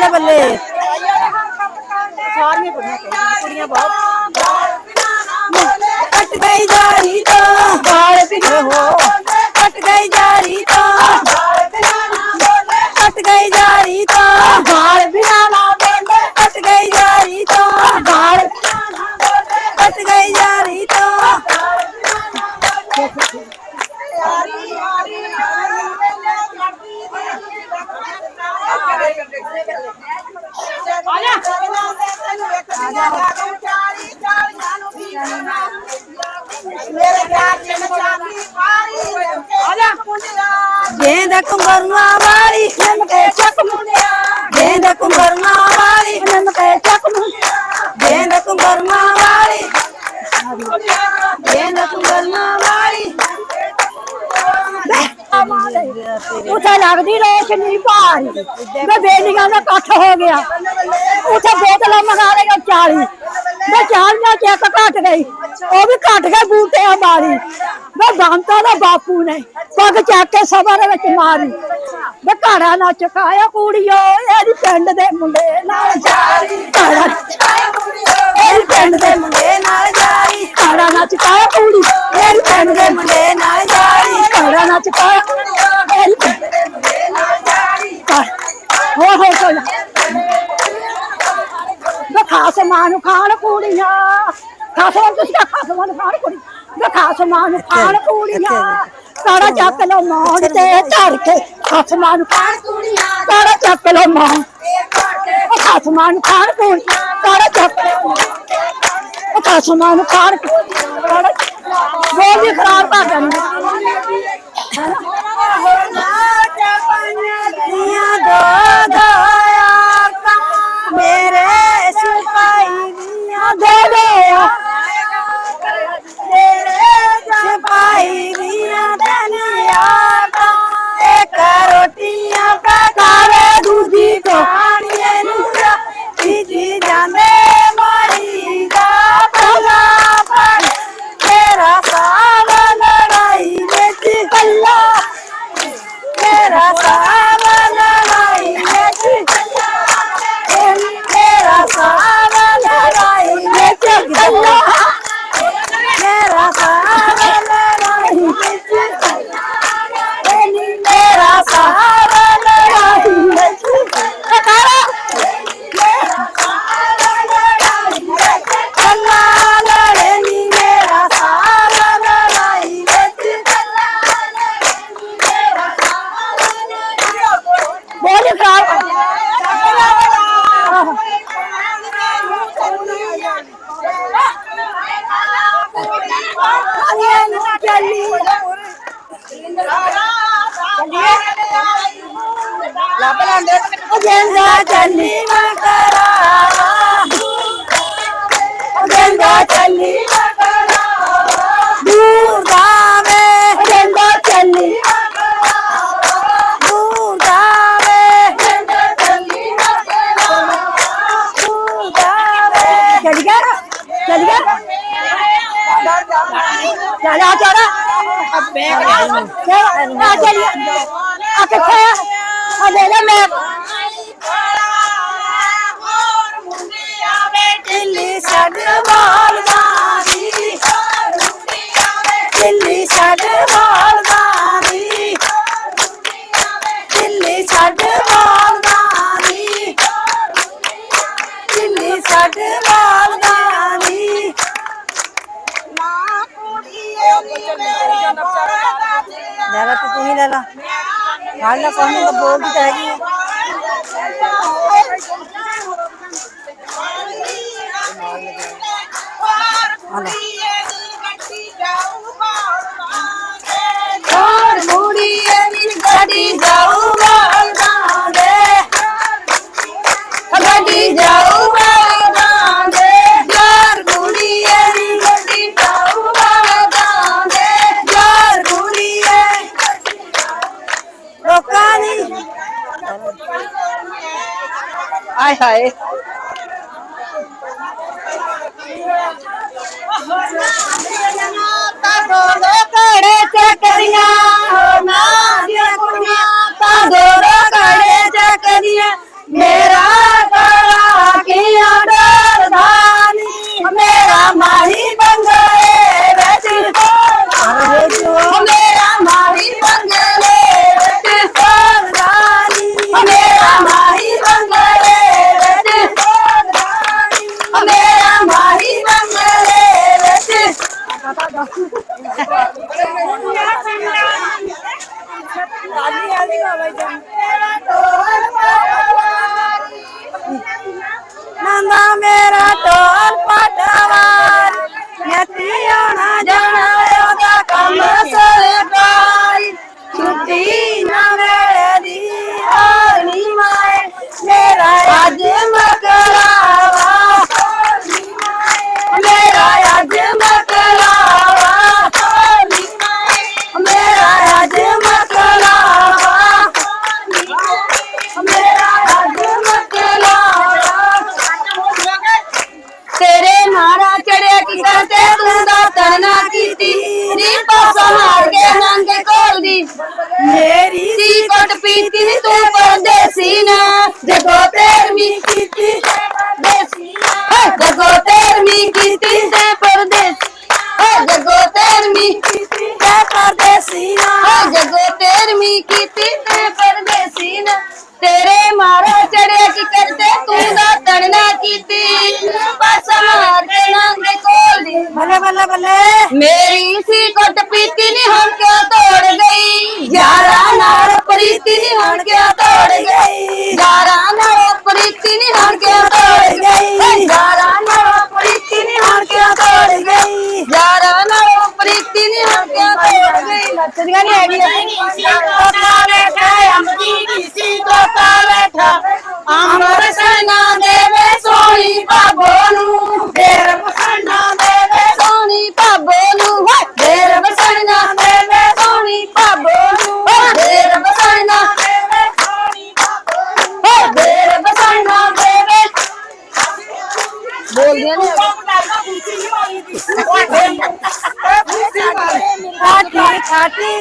ਬੱਲੇ ਬੱਲੇ ਸਾਰੀਆਂ ਕੁੜੀਆਂ ਕਹਿੰਦੀਆਂ ਕੁੜੀਆਂ ਬਹੁਤ ਕੱਟ ਗਈ ਜਾਰੀ ਤੋਂ ਗਾਲ ਪਿਛੇ ਹੋ गेंद कुंगरुआ वाली नंद के चक गेंद कुंगरुआ वाली नंद के चक गेंद कुंगरुआ वाली गेंद कुंगरुआ वाली। उठा लाग दी ਲੱਗਦੀ ਰੋਸ਼ਨੀ ਭਾਰੀ। ਵੇ ਬੇਲੀਆਂ ਦਾ ਇਕੱਠ ਹੋ ਗਿਆ। ਉੱਥੇ ਬੋਤਲਾਂ ਮੰਗਾ ਲਈਆਂ 40 ਵੇ 40 ਚੈੱਕ ਘਟ ਗਈ। ਉਹ ਵੀ ਘਟ ਗਏ ਬੂਟਿਆਂ ਮਾਰੀ। ਵੇ ਬੰਤਾ ਦਾ ਬਾਪੂ ਨੇ। ਪੱਗ ਚੱਕ ਕੇ ਸਭਾ ਦੇ ਵਿੱਚ ਮਾਰੀ। ਵੇ ਘੜਾ ਨਾ ਚਕਾਇਆ ਕੁੜੀਓ। ਇਹਦੀ ਪਿੰਡ ਦੇ ਮੁੰਡੇ ਨਾਲ ਜਾਰੀ। ਘੜਾ ਇਹ ਪਿੰਡ ਦੇ ਮੁੰਡੇ ਨਾਲ ਜਾਈ ਘੜਾ ਨਾ ਚਕਾਇਆ ਕੁੜੀ। ਇਹ ਪਿੰਡ ਦੇ ਮੁੰਡੇ ਨਾਲ ਜਾਈ ਘੜਾ ਨਾ ਚਕਾਇਆ ਇਹਦੀ ਪਿੰਡ ਦੇ ਮੁੰਡੇ ਨਾਲ ਜਾਰੀ ਹੋ ਹੋ ਹੋ ਵੇ ਖਾਸ ਮਾਂ ਨੂੰ ਖਾਣ ਕੁੜੀਆਂ। ਖਾਸ ਤੁਸੀਂ ਖਾਸ ਮਾਂ ਨੂੰ ਖਾਣ ਕੁੜੀ ਵੇ ਖਾਸ ਮਾਂ ਨੂੰ ਖਾਣ ਕੁੜੀਆਂ। ਕਾੜਾ ਚੱਕ ਲੋ ਮਾਂ ਤੇ ਧਰ ਕੇ। ਖਾਸ ਮਾਂ ਨੂੰ ਖਾਣ ਕੁੜੀਆਂ। ਕਾੜਾ ਚੱਕ ਲੋ ਮਾਂ। ਉਹ ਖਾਸ ਮਾਂ ਨੂੰ ਖਾਣ ਕੁੜੀਆਂ। ਕਾੜਾ ਚੱਕ ਲੋ ਉਹ ਖਾਸ ਮਾਂ ਨੂੰ ਖਾਣ ਕੁੜੀਆਂ। ਕਾੜਾ ਉਹ ਵੀ ਖਰਾਬ ਕਰ ਦਿੰਦੀ। ਆ ਚੱਲ ਆ ਕਿੱਥੇ ਆ ਆ ਦੇ ਲੈ ਮੈਂ ਦਿੱਲੀ ਛੱਡ ਵਾਲਦਾ ਦੀ ਦਿੱਲੀ ਛੱਡ ਵਾਲਦਾ ਦੀ ਦਿੱਲੀ ਛੱਡ ਹਾਲ ਨਾ ਕੋਈ ਤਾਂ ਬੋਲਦੀ ਤਾਂ ਹੈਗੀ ਹੈ। ਹੋਰ é. নামের আট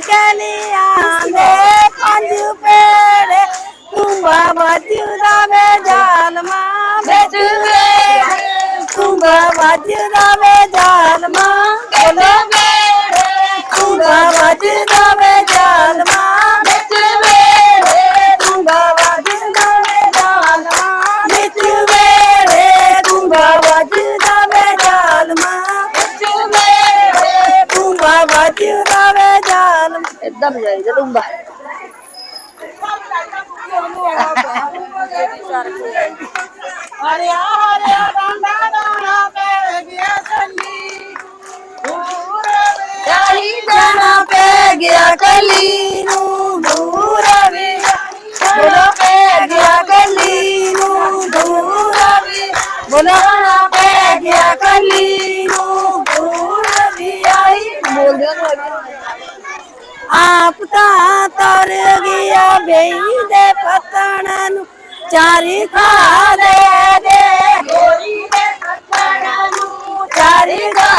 kaniya me panju pere tumba vadyuda me jalma me tuve tumba vadyuda me jalma bolo me tumba vadyuda ਗਿਆ ਕਲੀ ਨੂੰ ਦੂਰ ਵੇ ਬੋਲਾ ਪੈ ਗਿਆ ਕਲੀ ਨੂੰ ਦੂਰ ਵੇ ਬੋਲਾ ਪੈ ਗਿਆ ਕਲੀ ਨੂੰ ਦੂਰ ਵੇ ਆਈ ਬੋਲ ਆਪ ਤਾਂ ਤਰ ਗਿਆ ਬਈ ਦੇ ਪਤਣ ਨੂੰ। ਚਾਰੀ ਖਾ ਦੇ ਦੇ। ਗੋਰੀ ਦੇ ਪਤਣ ਨੂੰ ਚਾਰੀ ਖਾ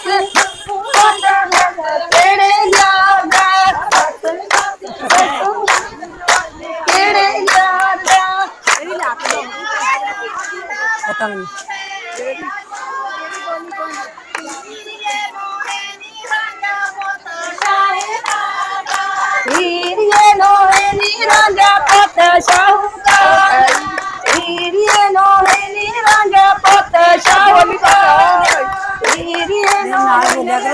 special.